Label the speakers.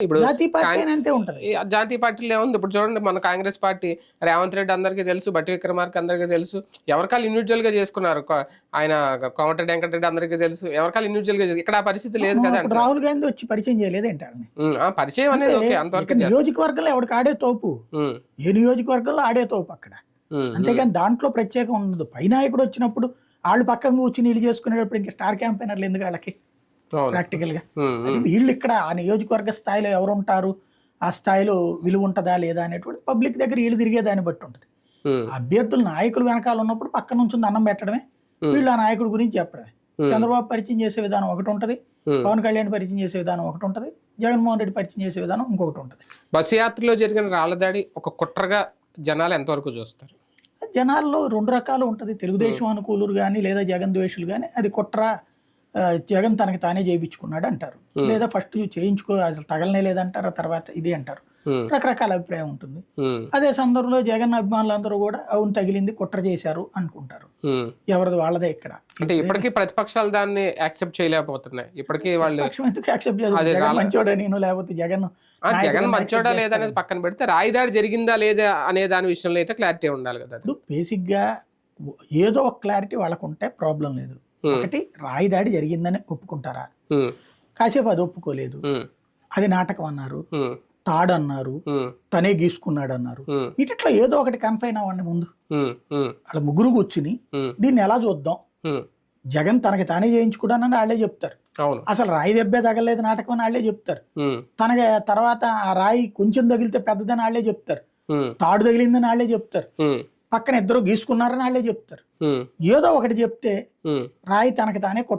Speaker 1: ఇప్పుడు
Speaker 2: జాతీయ పార్టీ అంతే ఉంటది.
Speaker 1: జాతీయ పార్టీలో ఏముంది? ఇప్పుడు చూడండి మన కాంగ్రెస్ పార్టీ రేవంత్ రెడ్డి అందరికీ తెలుసు బట్టి విక్రమార్క అందరికీ తెలుసు ఎవరికాలు ఇండివిజువల్గా చేసుకున్నారు? ఆయన కోమటిరెడ్డి వెంకటరెడ్డి అందరికీ తెలుసు ఎవరికాలు ఇండివిజువల్గా ఇక్కడ ఆ పరిస్థితి లేదు కదా
Speaker 2: రాహుల్ గాంధీ వచ్చి పరిచయం చేయలేదు ఏంటారని
Speaker 1: ఉమ్, ఆ పరిచయం అనేది ఓకే అంతవరకు
Speaker 2: నియోజకవర్గంలో ఎవరికి ఆడే తోపు? ఏ నియోజకవర్గంలో ఆడే తోపు అక్కడ? అంతేగాని దాంట్లో ప్రత్యేకం ఉండదు. పై నాయకుడు వచ్చినప్పుడు వాళ్ళు పక్కన కూర్చుని నీళ్ళు చేసుకునేటప్పుడు ఇంకా స్టార్ క్యాంపెయినర్లు ఎందుకు వాళ్ళకి
Speaker 1: ప్రాక్టికల్గా
Speaker 2: వీళ్ళు ఇక్కడ ఆ నియోజకవర్గ స్థాయిలో ఎవరు ఉంటారు ఆ స్థాయిలో విలువ ఉంటుందా లేదా అనేటువంటి పబ్లిక్ దగ్గర వీళ్ళు తిరిగే దాన్ని బట్టి ఉంటుంది. అభ్యర్థులు నాయకులు వెనకాల ఉన్నప్పుడు పక్క నుంచి అన్నం పెట్టడమే. వీళ్ళు ఆ నాయకుడి గురించి చెప్పడమే. చంద్రబాబు పరిచయం చేసే విధానం ఒకటి ఉంటుంది. పవన్ కళ్యాణ్ పరిచయం చేసే విధానం ఒకటి ఉంటుంది. జగన్మోహన్ రెడ్డి పరిచయం చేసే విధానం ఇంకొకటి ఉంటుంది.
Speaker 1: బస్సు యాత్రలో జరిగిన రాళ్ళదాడి ఒక కుట్రగా జనాలు ఎంతవరకు చూస్తారు?
Speaker 2: జనాల్లో రెండు రకాలు ఉంటుంది. తెలుగుదేశం అనుకూలురు కానీ లేదా జగన్ ద్వేషులు కానీ అది కుట్ర జగన్ తనకి తానే చేయించుకున్నాడు అంటారు. లేదా ఫస్ట్ చేయించుకో అసలు తగలనే లేదంటారు ఆ తర్వాత ఇది అంటారు. రకరకాల అభిప్రాయం ఉంటుంది. అదే సందర్భంలో జగన్ అభిమానులందరూ కూడా అవును తగిలింది కుట్ర చేశారు అనుకుంటారు. ఎవరిది వాళ్ళదే ఇక్కడ.
Speaker 1: అంటే ఇప్పటికీ ప్రతిపక్షాలు దాన్ని యాక్సెప్ట్ చేయలేకపోతున్నాయి. ఇప్పటికీ వాళ్ళు
Speaker 2: ఎందుకు యాక్సెప్ట్
Speaker 1: రాలే.
Speaker 2: మంచోడా నేను లేకపోతే జగన్
Speaker 1: జగన్ మంచోడా
Speaker 2: accept
Speaker 1: లేదా అనేది పక్కన పెడితే రాయిదాడి జరిగిందా లేదా అనే దాని విషయంలో అయితే క్లారిటీ ఉండాలి కదా
Speaker 2: ఇప్పుడు బేసిక్గా ఏదో ఒక క్లారిటీ వాళ్ళకు ఉంటే ప్రాబ్లం లేదు. ఒకటి రాయి దాడి జరిగిందని ఒప్పుకుంటారా? కాసేపు అది ఒప్పుకోలేదు. అది నాటకం అన్నారు. తాడు అన్నారు. తనే గీసుకున్నాడు అన్నారు. వీటిట్లో ఏదో ఒకటి కన్ఫైన్ అవ్వండి ముందు. వాళ్ళ ముగ్గురు కూర్చుని దీన్ని ఎలా చూద్దాం. జగన్ తనకి తానే చేయించుకున్నానని వాళ్ళే చెప్తారు. అసలు రాయి దెబ్బే తగలేదు నాటకం అని వాళ్ళే చెప్తారు. తనకి తర్వాత ఆ రాయి కొంచెం తగిలితే పెద్దదని వాళ్ళే చెప్తారు. తాడు తగిలిందని వాళ్ళే చెప్తారు. పక్కన ఇద్దరు గీసుకున్నారని వాళ్ళే చెప్తారు ఏదో ఒకటి చెప్తే. రాయి తనకి తానే కుట్ర